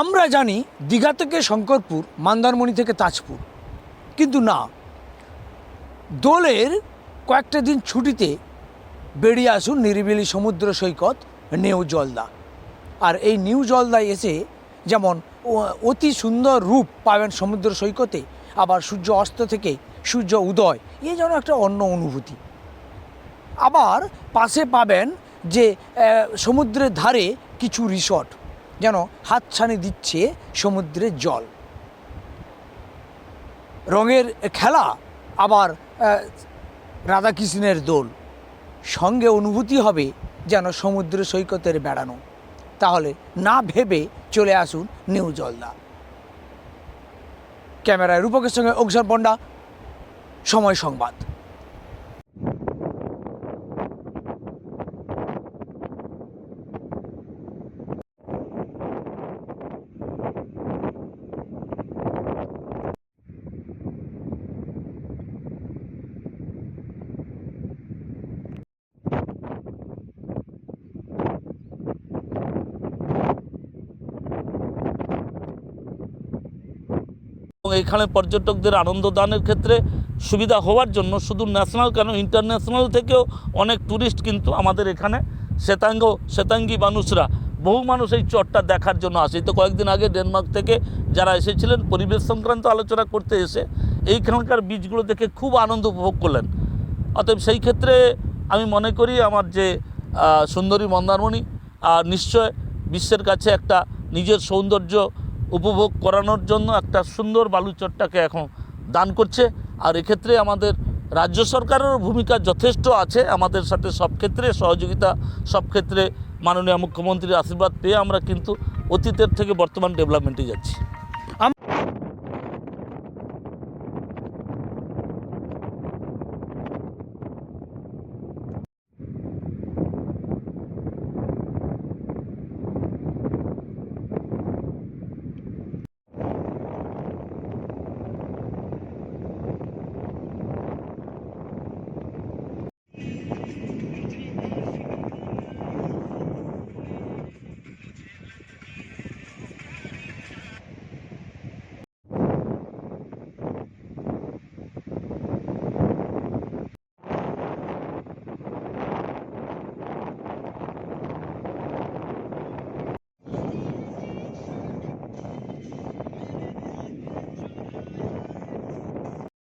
আমরা জানি দীঘা থেকে শঙ্করপুর, মন্দারমণি থেকে তাজপুর। কিন্তু না, দোলের কয়েকটা দিন ছুটিতে বেরিয়ে আসুন নিরিবিলি সমুদ্র সৈকত নিউ জলদা। আর এই নিউ জলদায় এসে যেমন অতি সুন্দর রূপ পাবেন সমুদ্র সৈকতে, আবার সূর্য অস্ত থেকে সূর্য উদয়, এ যেন একটা অন্য অনুভূতি। আবার পাশে পাবেন যে সমুদ্রের ধারে কিছু রিসর্ট। যেন হাতছানি দিচ্ছে সমুদ্রের জল। রঙের খেলা আবার রাধাকৃষ্ণের দোল। সঙ্গে অনুভূতি হবে যেন সমুদ্র সৈকতের বেড়ানো। তাহলে না ভেবে চলে আসুন নিউ জলদা। ক্যামেরায় রূপকের সঙ্গে অগ্সর পণ্ডা, সময় সংবাদ। এখানে পর্যটকদের আনন্দদানের ক্ষেত্রে সুবিধা হওয়ার জন্য শুধু ন্যাশনাল কেন ইন্টারন্যাশনাল থেকেও অনেক ট্যুরিস্ট কিন্তু আমাদের এখানে শ্বেতাঙ্গ, শ্বেতাঙ্গী মানুষরা, বহু মানুষ এই চটটা দেখার জন্য আসে। তো কয়েকদিন আগে ডেনমার্ক থেকে যারা এসেছিলেন, পরিবেশ সংক্রান্ত আলোচনা করতে এসে এইখানকার বীজগুলো দেখে খুব আনন্দ উপভোগ করলেন। অতএব সেই ক্ষেত্রে আমি মনে করি আমার যে সুন্দরী মন্দারমণি, আর নিশ্চয় বিশ্বের কাছে একটা নিজের সৌন্দর্য উপভোগ করানোর জন্য একটা সুন্দর বালুচরটাকে এখন দান করছে। আর এক্ষেত্রে আমাদের রাজ্য সরকারের ভূমিকা যথেষ্ট আছে। আমাদের সাথে সব ক্ষেত্রে সহযোগিতা, সব ক্ষেত্রে মাননীয় মুখ্যমন্ত্রীর আশীর্বাদ পেয়ে আমরা কিন্তু অতীতের থেকে বর্তমান ডেভেলপমেন্টে যাচ্ছি।